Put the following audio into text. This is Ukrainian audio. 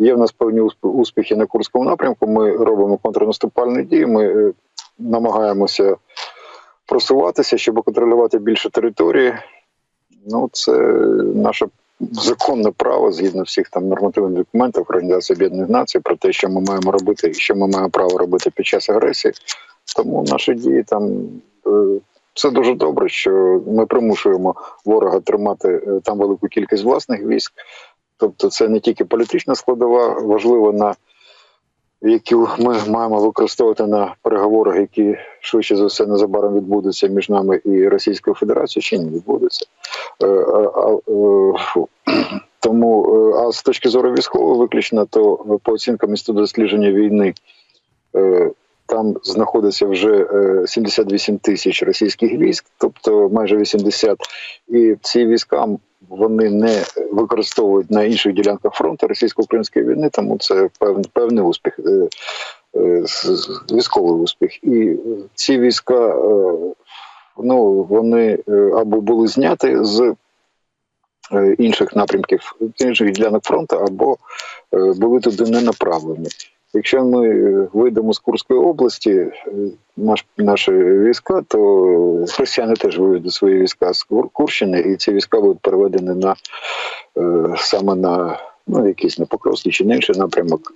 Є в нас певні успіхи на Курському напрямку. Ми робимо контрнаступальні дії. Ми е, намагаємося просуватися, щоб контролювати більше території. Ну, це наше законне право згідно всіх там нормативних документів Організації Об'єднаних Націй про те, що ми маємо робити і що ми маємо право робити під час агресії. Тому наші дії там е, це дуже добре, що ми примушуємо ворога тримати е, там велику кількість власних військ. Тобто, це не тільки політична складова, важлива на яку ми маємо використовувати на переговорах, які швидше за все незабаром відбудуться між нами і Російською Федерацією, чи не відбудуться. Е, е. Тому, е, а з точки зору військового виключно, то по оцінкам інституту дослідження війни там знаходиться вже е, 78 тисяч російських військ, тобто майже 80. І ці війська вони не використовують на інших ділянках фронту російсько-української війни, тому це певний, певний успіх, е, е, військовий успіх. І е, ці війська е, ну, вони е, або були зняті з е, інших напрямків, інших ділянок фронту, або е, були туди не направлені. Якщо ми е, вийдемо з Курської області, е, наш, наші війська, то росіяни теж виведуть свої війська з Кур- Курщини, і ці війська будуть переведені на е, саме на ну, якийсь на Покровський чи на інший напрямок.